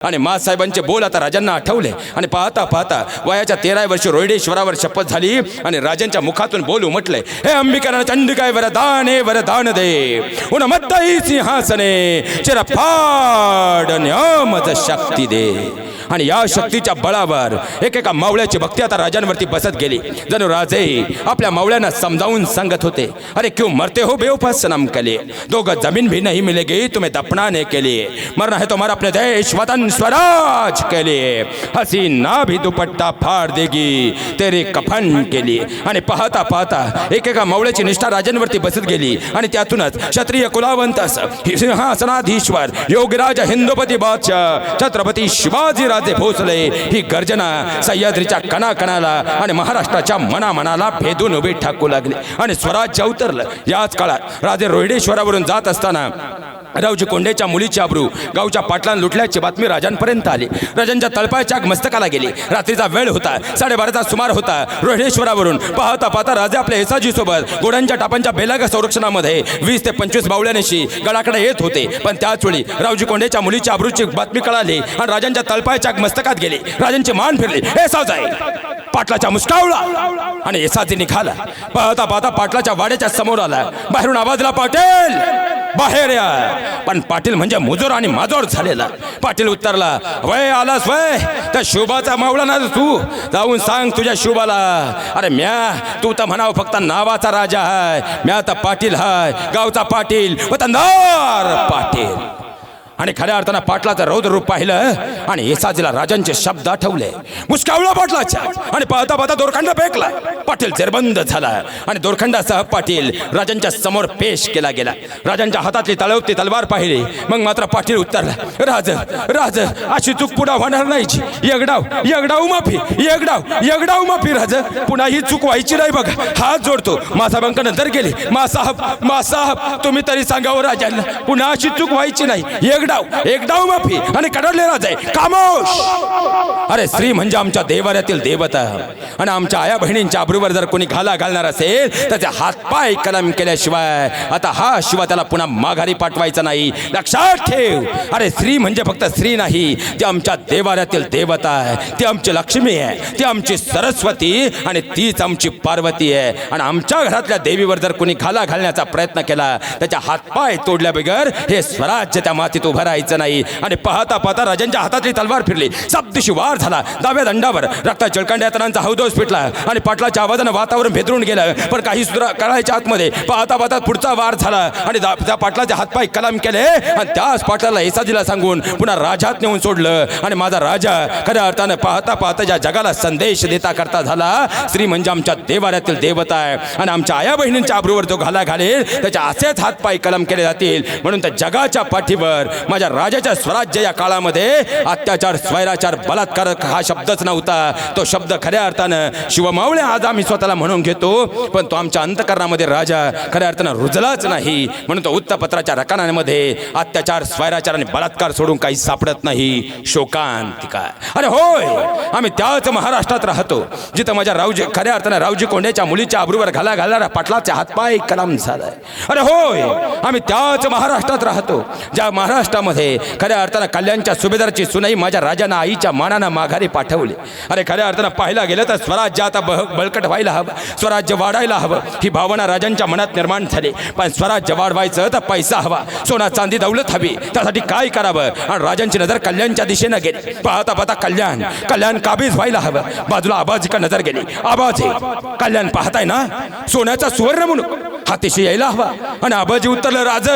आणि मासाहेबांचे बोल आता राजांना आठवले. आणि पाहता पाहता वयाच्या तेरा वर्षी रोहिडेश्वरावर शपथ झाली आणि राजांच्या मुखातून बोल उमटले. हे अंबिका चंडिकाय वरदाने वरदान दे उन मत्तई सिंहासने चिरफाड न्यामज शक्ती दे. आणि या शक्तीच्या बळावर एकेका मावळ्याची भक्ती आता राजांवरती बसत गेली. जणू राजे आपल्या मावळ्यांना समजावून सांगत होते अरे क्यों मरते हो बेवफास सनम के लिए? जमीन भी नहीं मिलेगी तुम्हें दफनाने के लिए। मरना है तुम्हारा अपने देश वतन स्वराज के लिए। हसीना भी दुपट्टा फाड़ देगी तेरे कफन के लिए। आणि पाहता पाहता एकेका मावळ्याची निष्ठा राजांवरती बसत गेली आणि त्यातूनच क्षत्रिय कुलावंत सिंहासनाधीश्वर योगराज हिंदुपती बादशाह छत्रपती शिवाजी राजे भोसले ही गर्जना सह्याद्रीच्या कणाकणाला आणि महाराष्ट्राच्या मनामनाला भेदून उभी ठाकू लागले. आणि स्वराज्य उतरलं याच काळात राजे रोहिडेश्वरावरून जात असताना रावजी कोंडेच्या मुलीची आबरू गावच्या पाटलान लुटल्याची बातमी राजांपर्यंत आली. राजांच्या तळपायाच्या मस्तकाला गेली. रात्रीचा वेळ होता. साडेबाराचा सुमार होता. रोहिणेश्वरावरून पाहता पाहता राजे आपल्या हेसाजी सोबत घोड्यांच्या टापांच्या बेलाग संरक्षणामध्ये वीस ते पंचवीस बावल्यानेशी गडाकडे येत होते. पण त्याच वेळी रावजी कोंडेच्या मुलीच्या आबरूची बातमी कळाली आणि राजांच्या तळपायाच्या मस्तकात गेली. राजांची मान फिरली. हे सावजाई! पाटलाच्या मुस्कावला आणि एसाजी निघाला. पाहता पाहता पाटलाच्या वाड्याच्या समोर आला. बाहेरून आवाजला पाटील! बाहेर या. पण पाटील म्हणजे मुजोर आणि माजोर झालेला. पाटील उत्तरला वय आलास वय त्या शुभाचा मावळा ना तू. जाऊन सांग तुझ्या शुभाला. अरे म्या तू तर म्हणाव फक्त नावाचा राजा हाय. म्या तर पाटील हाय. गावचा पाटील व वतनदार पाटील. आणि खऱ्या अर्थानं पाटलाचं रौद्र रूप पाहिलं आणि येसाजीला राजांचे शब्द आठवले. मुस्कावला पाटलाच्या. आणि पाहता पाहता दोरखंड फेकला पाटील जेरबंद झाला. आणि दोरखंडासह पाटील राजांच्या समोर पेश केला गेला. राजांच्या हातातली तळवती तलवार पाहिली. मग मात्र पाटील उत्तरला राज राज अशी चूक पुन्हा होणार नाही यगडाव यगडाव माफी यगडाव यगडाव माफी राज. पुन्हा ही चूक व्हायची नाही बघा. हात जोडतो. मासाहेबांकडे नंतर गेली. मासाहेब मासाहेब तुम्ही तरी सांगावं राजांना. पुन्हा अशी चूक व्हायची नाही. एक डाव एक डाव माफी आणि कडडले राजे कामोश अरे स्त्री म्हणजे आमच्या देवाऱ्यातील देवता. आणि आमच्या आया बहिणींच्या आबरूवर जर कोणी घाला घालणार असेल तर त्या हातपाय कलम केल्याशिवाय आता हा शिवा त्याला पुन्हा माघारी पाठवायचा नाही. लक्षात ठेव. अरे स्त्री म्हणजे फक्त स्त्री नाही ती आमच्या देवाऱ्यातील देवता आहे. ती आमची लक्ष्मी आहे. ती आमची सरस्वती आणि तीच आमची पार्वती आहे. आणि आमच्या घरातल्या देवीवर जर कोणी घाला घालण्याचा प्रयत्न केला त्याच्या हातपाय तोडल्या बिगर हे स्वराज्य त्या मातीत उभं राहायचं नाही. आणि पाहता पाहता राजांच्या हातातली तलवार फिरली. सप्तशी वार झाला. दाव्या दंडावर रक्ता चिळकांड्यातनांचा हौदोस फिटला. आणि पाटलाच्या आवाजानं वातावरण भेदरून गेलं. पण काही सुद्धा करायच्या आतमध्ये पाहता पाहता पुढचा वार झाला. आणि त्या पाटलाचे हातपाय कलाम केले. आणि त्याच पाटलाला एसाजीला सांगून पुन्हा राजात नेऊन सोडलं. आणि माझा राजा खऱ्या अर्थानं पाहता पाहता ज्या जगाला संदेश देता करता झाला श्री म्हणजे आमच्या देवाऱ्यातील देवता आहे. आणि आमच्या आया बहिणींच्या आबरूवर जो घाला घालेल त्याच्या असेच हातपाय कलम केले जातील. म्हणून त्या जगाच्या पाठीवर माझ्या राजाच्या स्वराज्य या काळामध्ये अत्याचार स्वैराचार बलात्कार हा शब्दच नव्हता. तो शब्द खऱ्या अर्थानं शिवमावळे आज आम्ही स्वतःला म्हणून घेतो पण तो आमच्या अंतकरणामध्ये राजा खऱ्या अर्थानं रुजलाच नाही. म्हणून तो वृत्तपत्राच्या रकानांमध्ये अत्याचार स्वैराचार आणि बलात्कार सोडून काही सापडत नाही. शोकांतिका अरे होय आम्ही त्याच महाराष्ट्रात राहतो जिथं माझ्या रावजी खऱ्या अर्थानं रावजी कोंड्याच्या मुलीच्या आबरूवर घाला घालणारा पाटलाचे हातपाय कलाम झालाय. अरे होय आम्ही त्याच महाराष्ट्रात राहतो ज्या महाराष्ट्रामध्ये खऱ्या अर्थानं कल्याणच्या सुभेदारची सुनाई माझ्या राजानं आईच्या मानानं माघारी पाठवली. अरे खऱ्या अर्थानं पाहायला गेलं तर स्वराज्य आता बह बळकट व्हायला हवं. स्वराज्य वाढायला हवं. ही भावना राजांच्या मनात निर्माण झाली. पण स्वराज्य वाढवायचं तर पैसा हवा. सोना चांदी दौलत हवी. त्यासाठी काय करावं? आणि राजांची नजर कल्याणच्या दिशेनं गेली. पाहता पाहता कल्याण कल्याण काबीज व्हायला हवं. बाजूला आबाजी का नजर गेली. आबाजी कल्याण पाहताय ना? सोन्याचा सुवर्ण म्हणून हातीशी यायला हवा. आणि आबाजी उतरलं राज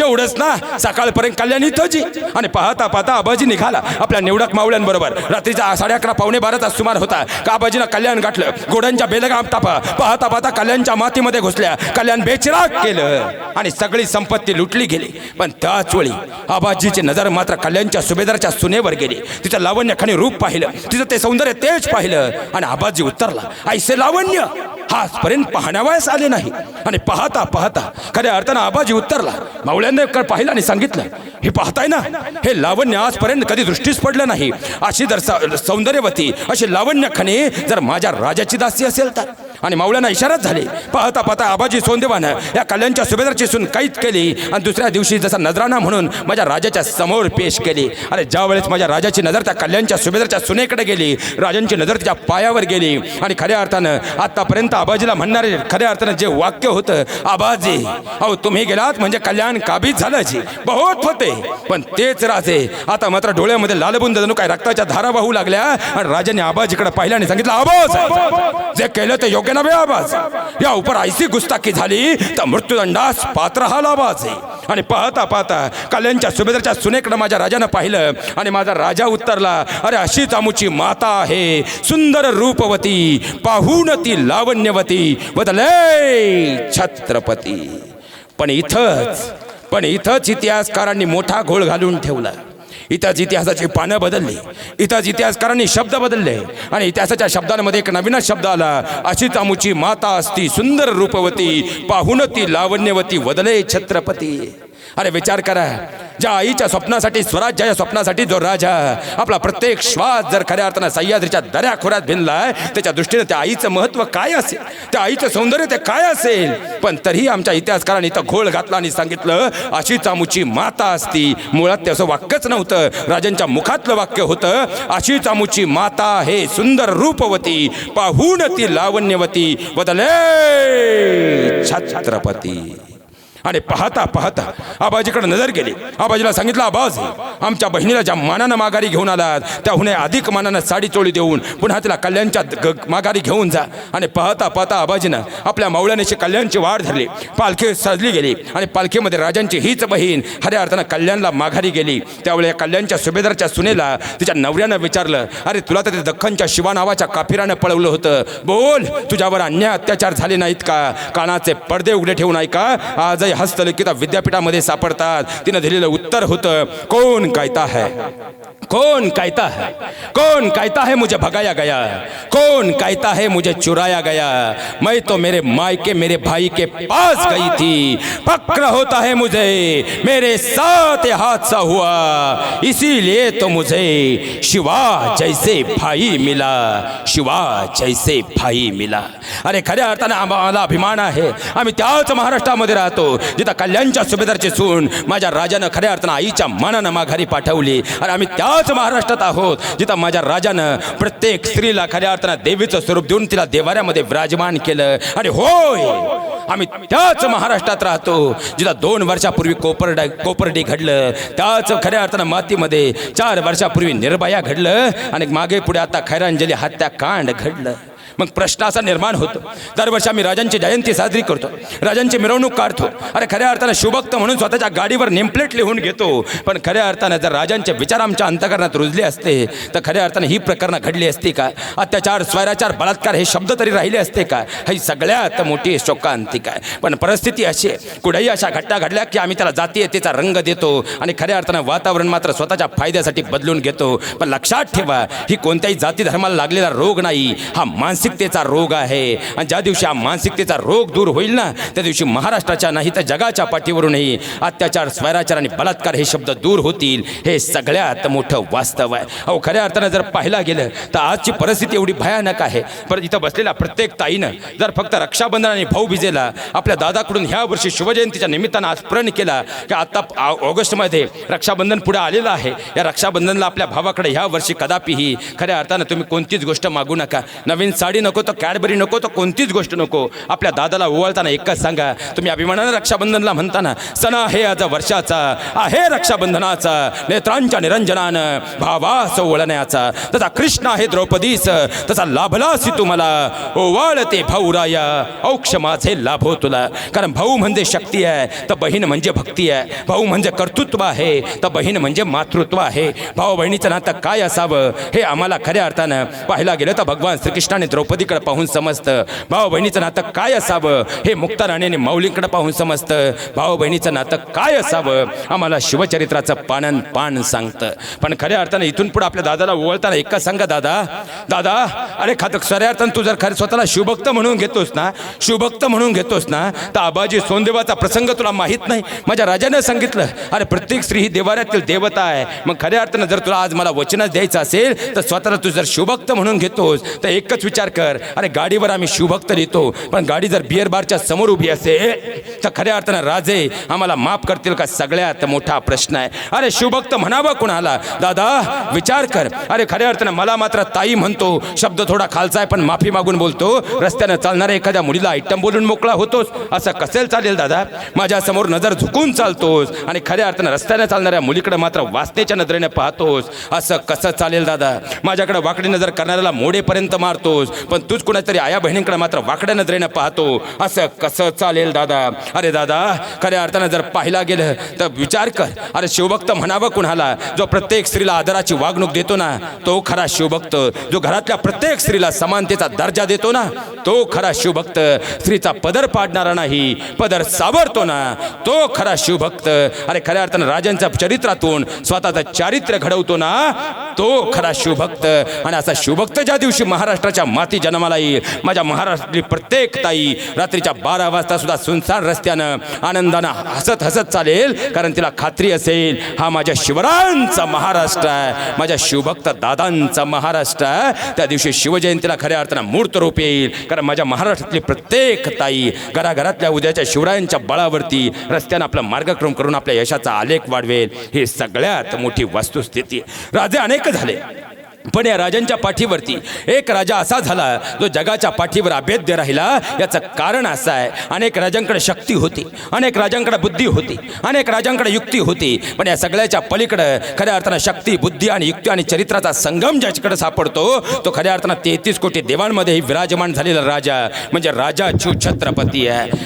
एवढंच ना. सकाळपर्यंत कल्याण इथंच जी. आणि पाहता पाहता आबाजी निघाला आपल्या निवडक मावळ्यांबरोबर. रात्रीचा साडे अकरा पावणे बारा तास सुमार होता. का आबाजीनं कल्याण गाठलं? घोड्यांच्या बेलगाम तापा. पाहता पाहता कल्याणच्या मातीमध्ये घुसल्या. कल्याण बेचिराग केलं. आणि सगळी संपत्ती लुटली गेली. पण त्याच वेळी आबाजीची नजर मात्र कल्याणच्या सुभेदारच्या सुनेवर गेली. तिचं लावण्य खाणी रूप पाहिलं. तिचं ते सौंदर्य तेज पाहिलं. आणि आबाजी उतरला. ऐसे लावण्य! आजपर्यंत पाहण्यावयास आले नाही. आणि पाहता पाहता खऱ्या अर्थानं आबाजी उत्तरला. मावळ्यांनी पाहिलं आणि सांगितलं हे पाहताय ना हे लावण्य आजपर्यंत कधी दृष्टीस पडलं नाही. अशी जर स- सौंदर्यवती अशी लावण्य खणे जर माझ्या राजाची दासी असेल तर. आणि मावळ्यांना इशाराच झाले. पाहता पाहता आबाजी सोनदेवानं या कल्याणच्या सुभेदारची सून कैद केली आणि दुसऱ्या दिवशी जसा नजराना म्हणून माझ्या राजाच्या समोर पेश केली. अरे ज्यावेळेस माझ्या राजाची नजर त्या कल्याणच्या सुभेदारच्या सुनेकडे गेली राजांची नजर तिच्या पायावर गेली आणि खऱ्या अर्थानं आतापर्यंत आबाजीला म्हणणारे खऱ्या अर्थानं जे वाक्य होतं आबाजी अहो तुम्ही गेलात म्हणजे कल्याण काबीज झालं जी. बहुत होते पण तेच राजे. आता मात्र डोळ्यामध्ये लालबुंद जणू काय रक्ताच्या धारा वाहू लागल्या आणि राजाने आबाजीकडे पाहिलं आणि सांगितलं आबाज जे केलं ते योग्य नव्हे आबाज या उपर ऐसी गुस्ताखी झाली तर मृत्यूदंडास पात्र हा आबाज आहे आणि पाहता पाहता कल्याणच्या सुभेदारच्या सुनेकडं माझ्या राजानं पाहिलं आणि माझा राजा उत्तरला अरे अशीच आमुची माता आहे सुंदर रूपवती पाहून ती लावण्यवती बदले छत्रपती. पण इथंच पण इथंच इतिहासकारांनी मोठा घोळ घालून ठेवला. इतिहास इतिहासाची पानं बदलली. इतिहास इतिहासकारांनी शब्द बदलले. आणि इतिहासाच्या शब्दांमध्ये एक नवीनच शब्द आला. अशीच आमुची माता असती सुंदर रूपवती पाहून ती लावण्यवती वदले छत्रपती. अरे विचार करा. ज्या आईच्या स्वप्नासाठी स्वराज्याच्या स्वप्नासाठी जो राजा आपला प्रत्येक श्वास जर खऱ्या अर्थानं सह्याद्रीच्या दऱ्या खोऱ्यात भिनलाय त्याच्या दृष्टीने त्या आईचं महत्त्व काय असेल? त्या आईचं सौंदर्य ते काय असेल? पण तरीही आमच्या इतिहासकारांनी इथं घोळ घातला आणि सांगितलं अशीच आमुची माता असती. मुळात ते असं वाक्यच नव्हतं. राजांच्या मुखातलं वाक्य होतं अशीच आमुची माता हे सुंदर रूपवती पाहून ती लावण्यवती बदले छत्रपती. आणि पाहता पाहता आबाजीकडे नजर गेली. आबाजीला सांगितलं आबाज आमच्या बहिणीला ज्या मानानं माघारी घेऊन आलात त्याहून अधिक मानानं साडी चोळी देऊन पुन्हा तिला कल्याणच्या ग- माघारी घेऊन जा. आणि पाहता पाहता आबाजीनं आपल्या मावळ्यानेशी कल्याणची वाढ धरली. पालखी सजली गेली आणि पालखीमध्ये राजांची हीच बहीण खऱ्या अर्थानं कल्याणला माघारी गेली. त्यावेळी या कल्याणच्या सुभेदारच्या सुनेला तिच्या नवऱ्यानं विचारलं अरे तुला तर ते दख्खनच्या शिवा नावाच्या काफिरानं पळवलं होतं. बोल तुझ्यावर अन्याय अत्याचार झाले नाहीत का? कानाचे पडदे उघडे ठेवून ऐका. आजही हस्तलिखिता विद्यापीठामध्ये सापडतात. तिनं दिलेलं उत्तर होतं कोण कायता है? कौन कहता है? कौन कहता है मुझे भगाया गया? कौन कहता है मुझे चुराया गया? मैं तो मेरे मायके मेरे भाई के पास गई थी। फक्र होता है मुझे मेरे साथ ये हादसा हुआ। इसीलिए तो मुझे शिवा जैसे भाई मिला शिवा जैसे भाई मिला। अरे खऱ्या अर्थानं आम्हाला अभिमान आहे. आम्ही त्याच महाराष्ट्रामध्ये राहतो. जिथं कल्याणच्या सुभेदारची सून माझ्या राजानं खऱ्या अर्थानं आईच्या मनानं माघारी पाठवली. आणि आम्ही त्याच महाराष्ट्रात आहोत जिथं माझ्या राजानं प्रत्येक स्त्रीला खऱ्या अर्थानं देवीचं स्वरूप देऊन तिला देवाऱ्यामध्ये विराजमान केलं. आणि होय! आम्ही त्याच महाराष्ट्रात राहतो जिथं दोन वर्षापूर्वी कोपरडा कोपर्डी घडलं. त्याच खऱ्या अर्थानं मातीमध्ये चार वर्षापूर्वी निर्भया घडलं आणि मागे पुढे आता खैरांजली हत्याकांड घडलं. मग प्रश्न असा निर्माण होतो. दरवर्षी आम्ही राजांची जयंती साजरी करतो. राजांची मिरवणूक काढतो. अरे खऱ्या अर्थानं शुभक्त म्हणून स्वतःच्या गाडीवर नेमप्लेट लिहून घेतो. पण खऱ्या अर्थानं जर राजांचे विचार आमच्या अंतकरणात रुजले असते तर खऱ्या अर्थानं ही प्रकरणं घडली असती का? अत्याचार स्वैराचार बलात्कार हे शब्द तरी राहिले असते का? ही सगळ्यात मोठी शोकांतिक आहे. पण परिस्थिती अशी आहे. कुठेही अशा घटना घडल्या की आम्ही त्याला जातीयतेचा रंग देतो आणि खऱ्या अर्थानं वातावरण मात्र स्वतःच्या फायद्यासाठी बदलून घेतो. पण लक्षात ठेवा ही कोणत्याही जाती धर्माला लागलेला रोग नाही. हा मानसिकतेचा रोग आहे. आणि ज्या दिवशी हा मानसिकतेचा रोग दूर होईल ना त्या दिवशी महाराष्ट्राच्या नाही तर जगाच्या पाठीवरूनही अत्याचार स्वैराचार आणि बलात्कार हे शब्द दूर होतील. हे सगळ्यात मोठं वास्तव आहे. अहो खऱ्या अर्थानं जर पाहायला गेलं तर आजची परिस्थिती एवढी भयानक आहे. परत इथं बसलेल्या प्रत्येक ताईनं जर फक्त रक्षाबंधन आणि भाऊबीजेला आपल्या दादाकडून ह्या वर्षी शिवजयंतीच्या निमित्तानं आज प्रण केला की आता ऑगस्टमध्ये रक्षाबंधन पुढे आलेलं आहे. या रक्षाबंधनला आपल्या भावाकडे ह्या वर्षी कदापिही खऱ्या अर्थानं तुम्ही कोणतीच गोष्ट मागू नका. नवीन साडी नको तर कॅडबरी नको तर कोणतीच गोष्ट नको. आपल्या दादाला ओवाळताना एकच सांगा. तुम्ही अभिमानानं रक्षाबंधनला म्हणताना सण आहे आज वर्षाचा आहे रक्षाबंधनाचा नेत्रांच्या निरंजनानं भावास ओळण्याचा. तसा कृष्ण आहे द्रौपदीस तसा लाभलासी तुम्हाला ओवाळते भाऊराया औक्ष माझे लाभो तुला. कारण भाऊ म्हणजे शक्ती आहे तर बहीण म्हणजे भक्ती आहे. भाऊ म्हणजे कर्तृत्व आहे तर बहीण म्हणजे मातृत्व आहे. भाऊ बहिणीचं नातं काय असावं हे आम्हाला खऱ्या अर्थानं पाहायला गेलं तर भगवान श्रीकृष्णाने द्रौपदीकडे पाहून समजतं भाऊ बहिणीचं नातं काय असावं? हे मुक्ता राणेने माऊलींकडे पाहून समजतं भाऊ बहिणीचं नातं काय असावं? आम्हाला शिवचरित्राचं पानन पान सांगतं. पण खऱ्या अर्थानं इथून पुढे आपल्या दादाला ओळताना एकच सांगा दादा. दादा अरे खात खऱ्या अर्थानं तू जर खरं स्वतःला शिवभक्त म्हणून घेतोस ना शिवभक्त म्हणून घेतोस ना तर आबाजी सोनदेवाचा प्रसंग तुला माहीत नाही. माझ्या राजानं सांगितलं अरे प्रत्येक स्त्री ही देवाऱ्यातील देवता आहे. मग खऱ्या अर्थानं जर तुला आज मला वचनच द्यायचं असेल तर स्वतःला तू जर शिवभक्त म्हणून घेतोस तर एकच विचार कर. अरे गाडीवर आम्ही शिवभक्त लिहितो पण गाडी जर बिअर बारच्या समोर उभी असेल तर खऱ्या अर्थानं राजे आम्हाला माफ करतील का सगळ्यात मोठा प्रश्न आहे. अरे शिवभक्त म्हणावं कुणाला? दादा विचार कर. अरे खऱ्या अर्थानं मला मात्र ताई म्हणतो शब्द थोडा खालचा आहे पण माफी मागून बोलतो. रस्त्यानं चालणाऱ्या एखाद्या मुलीला आयटम बोलून मोकळा होतोस. असं कसेल चालेल दादा? माझ्यासमोर नजर झुकून चालतोस. आणि खऱ्या अर्थानं रस्त्यानं चालणाऱ्या मुलीकडे मात्र वाचनेच्या नजरेने पाहतोस. असं कसं चालेल दादा? माझ्याकडे वाकडी नजर करणाऱ्याला मोडेपर्यंत मारतोस. पण तूच कुणातरी आया बहिणींकडे मात्र वाकड्या नजरेने पाहतो. असं कसं चालेल दादा? अरे दादा खऱ्या अर्थानं जर पाहिला गेलं तर विचार कर. अरे शिवभक्त म्हणावं कुणाला? जो प्रत्येक स्त्रीला आदराची वागणूक देतो ना तो खरा शिवभक्त. जो घरातल्या प्रत्येक स्त्रीला समानतेचा दर्जा देतो ना तो खरा शिवभक्त. स्त्रीचा पदर पाडणारा नाही पदर सावरतो ना तो खरा शिवभक्त. अरे खऱ्या अर्थानं राजांच्या चरित्रातून स्वतःचं चारित्र्य घडवतो ना तो खरा शिवभक्त आणि असा शिवभक्त ज्या दिवशी महाराष्ट्राच्या माती जन्माला येईल माझ्या महाराष्ट्रातली प्रत्येक ताई रात्रीच्या बारा वाजता सुद्धा सुनसान रस्त्यानं आनंदानं हसत हसत चालेल कारण तिला खात्री असेल हा माझ्या शिवरायांचा महाराष्ट्र आहे. माझ्या शिवभक्त दादांचा महाराष्ट्र आहे. त्या दिवशी शिवजयंतीला खऱ्या अर्थानं मूर्त रूप येईल कारण माझ्या महाराष्ट्रातली प्रत्येक ताई घराघरातल्या उद्याच्या शिवरायांच्या बळावरती रस्त्यानं आपला मार्गक्रम करून आपल्या यशाचा आलेख वाढवेल. ही सगळ्यात मोठी वस्तुस्थिती. आहे. राजे अनेक झाले. पण या राजांच्या पाठीवरती एक राजा असा झाला जो जगाच्या पाठीवर अभेद्य राहिला. याचं कारण असं आहे अनेक राजांकडे शक्ती होती अनेक राजांकडे बुद्धी होती अनेक राजांकडे युक्ती होती. पण या सगळ्याच्या पलीकडं खऱ्या अर्थानं शक्ती बुद्धी आणि युक्ती आणि चरित्राचा संगम ज्याच्याकडे सापडतो तो खऱ्या अर्थानं तेहतीस कोटी देवांमध्येही विराजमान झालेला राजा म्हणजे राजा शिव छत्रपती आहे.